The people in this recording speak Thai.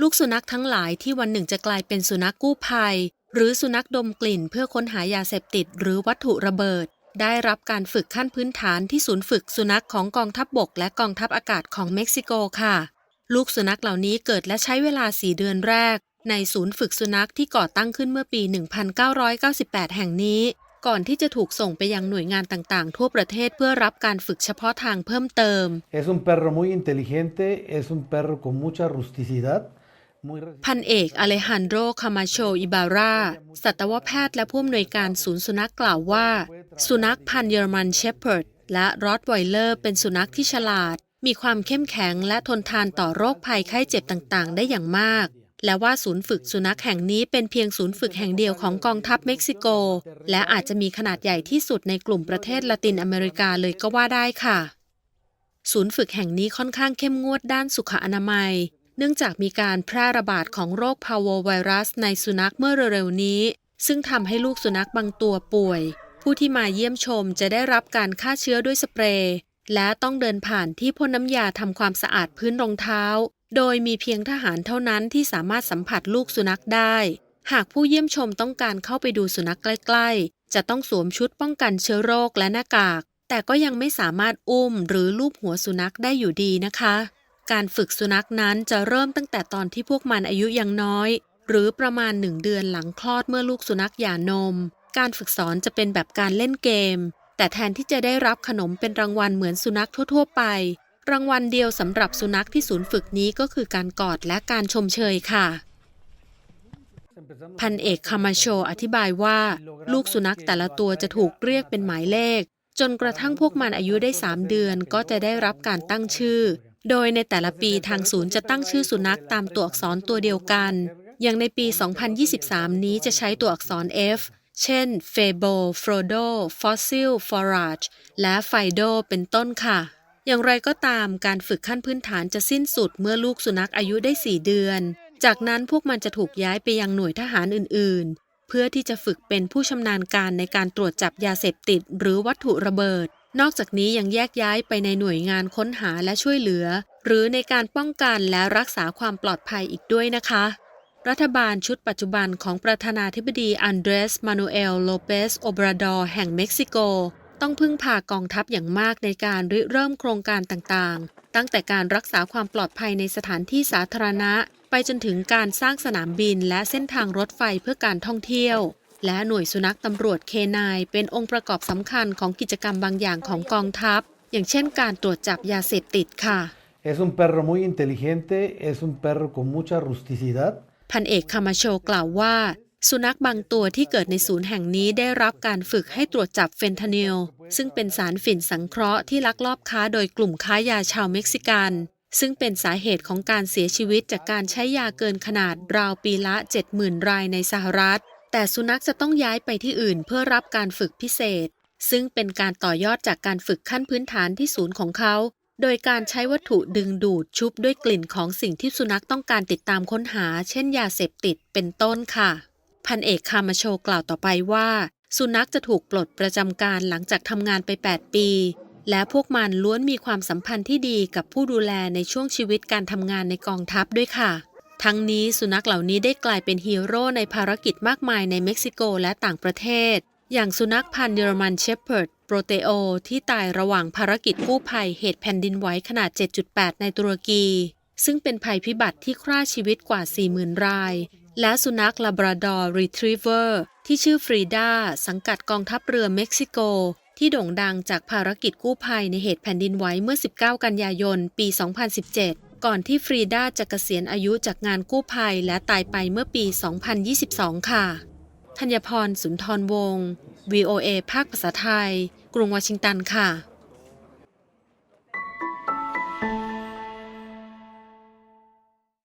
ลูกสุนัขทั้งหลายที่วันหนึ่งจะกลายเป็นสุนัขกู้ภัย หรือสุนัขดมกลิ่นเพื่อค้นหายาเสพติดหรือวัตถุระเบิด ได้รับการฝึกขั้นพื้นฐานที่ศูนย์ฝึกสุนัขของกองทัพบบกและกองทัพอากาศของเม็กซิโกค่ะ ลูกสุนัขเหล่านี้เกิดและใช้เวลา 4 เดือนแรก ในศูนย์ฝึกสุนัขที่ก่อตั้งขึ้นเมื่อปี 1998 แห่งนี้ ก่อนที่จะถูกส่งไปยังหน่วยงานต่างๆ ทั่วประเทศเพื่อรับการฝึกเฉพาะทางเพิ่มเติม Es un perro muy inteligente, es un perro con mucha rusticidad, พันเอกอเลฮันโดคามาโชอิบาร่าสัตวแพทย์และผู้อำนวยการศูนย์สุนัขกล่าวว่า สุนัขพันเยอรมันเชพเพิร์ดและรอดไวเลอร์เป็นสุนัขที่ฉลาด มีความเข้มแข็งและทนทานต่อโรคภัยไข้เจ็บต่างๆ ได้อย่างมาก และว่าศูนย์ฝึกสุนัขแห่งนี้เป็นเพียงศูนย์ฝึกแห่งเดียวของกองทัพเม็กซิโก และอาจจะมีขนาดใหญ่ที่สุดในกลุ่มประเทศละตินอเมริกาเลยก็ว่าได้ค่ะ ศูนย์ฝึกแห่งนี้ค่อนข้างเข้มงวดด้านสุขอนามัย เนื่องจากมีการแพร่ระบาดของโรคพาโวไวรัสในสุนัขเมื่อเร็วๆนี้ ซึ่งทำให้ลูกสุนัขบางตัวป่วย ผู้ที่มาเยี่ยมชมจะได้รับการฆ่าเชื้อด้วยสเปรย์ และต้องเดินผ่านที่พ่นน้ำยาทำความสะอาดพื้นรองเท้า โดยมีเพียงทหารเท่านั้นที่สามารถสัมผัสลูกสุนัขได้ หากผู้เยี่ยมชมต้องการเข้าไปดูสุนัขใกล้ๆ จะต้องสวมชุดป้องกันเชื้อโรคและหน้ากาก แต่ก็ยังไม่สามารถอุ้มหรือลูบหัวสุนัขได้อยู่ดีนะคะ การฝึกสุนัขนั้นจะเริ่มตั้งแต่ตอนที่พวกมันอายุยังน้อย หรือประมาณหนึ่งเดือนหลังคลอดเมื่อลูกสุนัขหย่านม การฝึกสอนจะเป็นแบบการเล่นเกม แต่แทนที่จะได้รับขนมเป็นรางวัลเหมือนสุนัขทั่ว ๆ ไป รางวัลเดียวสำหรับสุนัขที่ศูนย์ฝึกนี้ก็คือการกอดและการชมเชยค่ะพันเอกคามาโชอธิบายว่า ลูกสุนัขแต่ละตัวจะถูกเรียกเป็นหมายเลข จนกระทั่งพวกมันอายุได้ 3 เดือนก็จะได้รับการตั้งชื่อ โดยในแต่ละปีทางศูนย์จะตั้งชื่อสุนัขตามตัวอักษรตัวเดียวกัน อย่างในปี 2023 นี้จะใช้ตัวอักษร F เช่น f a b l e Frodo Fossil Forage และ Fido เป็นต้นค่ะ อย่างไรก็ตามการฝึกขั้นพื้นฐานจะสิ้นสุดเมื่อลูกสุนัขอายุได้ 4 เดือน จากนั้นพวกมันจะถูกย้ายไปยังหน่วยทหารอื่น ๆ เพื่อที่จะฝึกเป็นผู้ชำนาญการในการตรวจจับยาเสพติด หรือวัตถุระเบิด นอกจากนี้ยังแยกย้ายไปในหน่วยงานค้นหาและช่วยเหลือ หรือในการป้องกันและรักษาความปลอดภัยอีกด้วยนะคะ รัฐบาลชุดปัจจุบันของประธานาธิบดีอันเดรส มานูเอล โลเปส โอบราดอร์แห่งเม็กซิโก ต้องพึ่งพากองทัพอย่างมากในการริเริ่มโครงการต่างๆ ตั้งแต่การรักษาความปลอดภัยในสถานที่สาธารณะ ไปจนถึงการสร้างสนามบินและเส้นทางรถไฟเพื่อการท่องเที่ยว และหน่วยสุนัขตำรวจเคนายเป็นองค์ประกอบสำคัญของกิจกรรมบางอย่างของกองทัพ อย่างเช่นการตรวจจับยาเสพติดค่ะ Es un perro muy inteligente, es un perro con mucha rusticidad, พันเอกคามาโชกล่าวว่า สุนัขบางตัวที่เกิดในศูนย์แห่งนี้ได้รับการฝึกให้ตรวจจับเฟนทานิลซึ่งเป็นสารฝิ่นสังเคราะห์ที่ลักลอบค้าโดยกลุ่มค้ายาชาวเม็กซิกัน ซึ่งเป็นสาเหตุของการเสียชีวิตจากการใช้ยาเกินขนาดราวปีละ 70,000 รายในสหรัฐ แต่สุนัขจะต้องย้ายไปที่อื่นเพื่อรับการฝึกพิเศษ ซึ่งเป็นการต่อยอดจากการฝึกขั้นพื้นฐานที่ศูนย์ของเขา โดยการใช้วัตถุดึงดูดชุบด้วยกลิ่นของสิ่งที่สุนัขต้องการติดตามค้นหา เช่นยาเสพติดเป็นต้นค่ะ พันเอกคามาโชกล่าวต่อไปว่า สุนัขจะถูกปลดประจำการหลังจากทำงานไป 8 ปี และพวกมันล้วนมีความสัมพันธ์ที่ดีกับผู้ดูแลในช่วงชีวิตการทำงานในกองทัพด้วยค่ะ ทั้งนี้สุนัขเหล่านี้ได้กลายเป็นฮีโร่ในภารกิจมากมายในเม็กซิโกและต่างประเทศ อย่างสุนัขพันธุ์เยอรมันเชพเพิร์ดโปรเตโอ ที่ตายระหว่างภารกิจกู้ภัยเหตุแผ่นดินไหวขนาด 7.8 ในตุรกี ซึ่งเป็นภัยพิบัติที่ฆ่าชีวิตกว่า 40,000 ราย และสุนัขลาบราดอร์รีทรีเวอร์ที่ชื่อฟรีดาสังกัดกองทัพเรือเม็กซิโก ที่โด่งดังจากภารกิจกู้ภัยในเหตุแผ่นดินไหวเมื่อ 19 กันยายน ปี 2017 ก่อนที่ฟรีดาจะเกษียณอายุจากงานกู้ภัยและตายไปเมื่อปี 2022 ค่ะ ธัญพรสุนทรวงศ์ VOA ภาคภาษาไทย กรุงวอชิงตันค่ะ